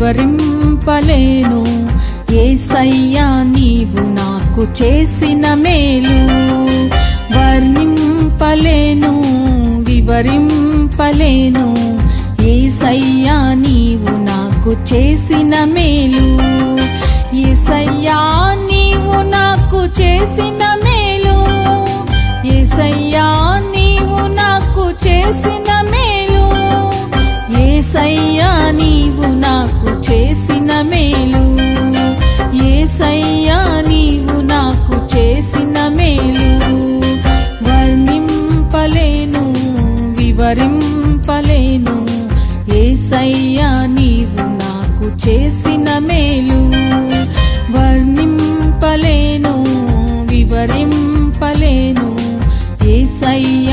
వర్ణింపలేను వివరింపలేను. ఏసయ్యా నీవు నాకు చేసిన మేలు వర్ణింపలేను వివరింపలేను. ఏసయ్యా నీవు నాకు చేసిన మేలు ఏసయ్యా నీవు నాకు చేసిన మేలు ఏసయ్యా నీవు నాకు చేసిన ఏసయ్యా నీవు నాకు చేసిన మేలు. ఏసయ్యా నీవు నాకు చేసిన మేలు. వర్ణింపలేను వివరింపలేను. ఏసయ్యా నీవు నాకు చేసిన మేలు. వర్ణింపలేను వివరింపలేను. ఏసయ్యా